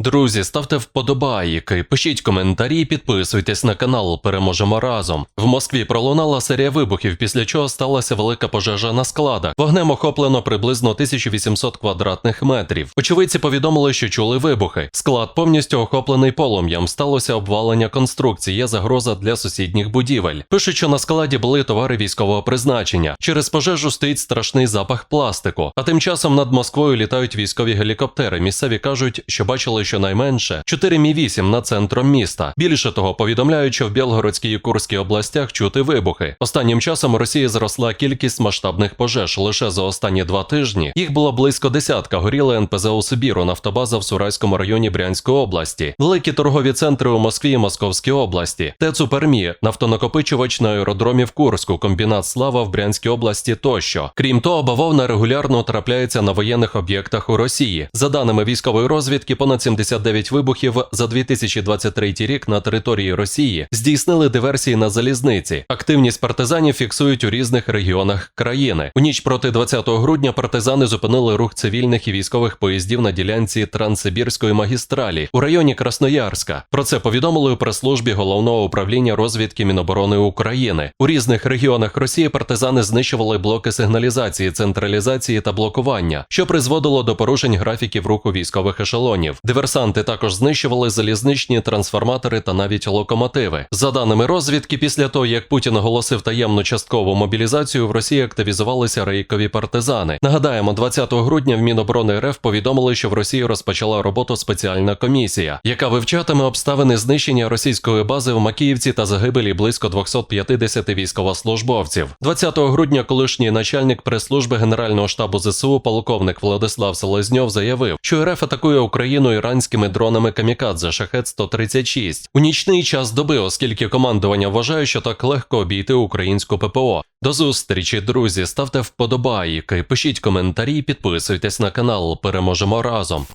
Друзі, ставте вподобайки, пишіть коментарі, підписуйтесь на канал. Переможемо разом. В Москві пролунала серія вибухів, після чого сталася велика пожежа на складах. Вогнем охоплено приблизно 1800 квадратних метрів. Очевидці повідомили, що чули вибухи. Склад повністю охоплений полум'ям. Сталося обвалення конструкції. Є загроза для сусідніх будівель. Пишуть, що на складі були товари військового призначення. Через пожежу стоїть страшний запах пластику. А тим часом над Москвою літають військові гелікоптери. Місцеві кажуть, що бачили щонайменше 4 Мі-8 над центром міста. Більше того, повідомляють, що в Білгородській і Курській областях чути вибухи. Останнім часом Росії зросла кількість масштабних пожеж. Лише за останні два тижні їх було близько десятка. Горіли НПЗ у Сибіру, нафтобаза в Сурайському районі Брянської області, великі торгові центри у Москві і Московській області, ТЕЦ у Пермі, нафтонакопичувач на аеродромі в Курську, комбінат Слава в Брянській області тощо. Крім того, бавовна регулярно трапляється на воєнних об'єктах у Росії. За даними військової розвідки, понад 79 вибухів за 2023 рік на території Росії здійснили диверсії на залізниці. Активність партизанів фіксують у різних регіонах країни. У ніч проти 20 грудня партизани зупинили рух цивільних і військових поїздів на ділянці Транссибірської магістралі у районі Красноярська. Про це повідомили у прес-службі головного управління розвідки Міноборони України. У різних регіонах Росії партизани знищували блоки сигналізації, централізації та блокування, що призводило до порушень графіків руху військових ешелонів. Диверсанти також знищували залізничні трансформатори та навіть локомотиви. За даними розвідки, після того як Путін оголосив таємну часткову мобілізацію, в Росії активізувалися рейкові партизани. Нагадаємо, 20 грудня в Міноборони РФ повідомили, що в Росії розпочала роботу спеціальна комісія, яка вивчатиме обставини знищення російської бази в Макіївці та загибелі близько 250 військовослужбовців. 20 грудня колишній начальник прес-служби Генерального штабу ЗСУ, полковник Владислав Селезньов, заявив, що РФ атакує Україну іранськими дронами Камікадзе Шахет 136 у нічний час доби, оскільки командування вважає, що так легко обійти українську ППО. До зустрічі, друзі. Ставте вподобайки, пишіть коментарі, підписуйтесь на канал. Переможемо разом.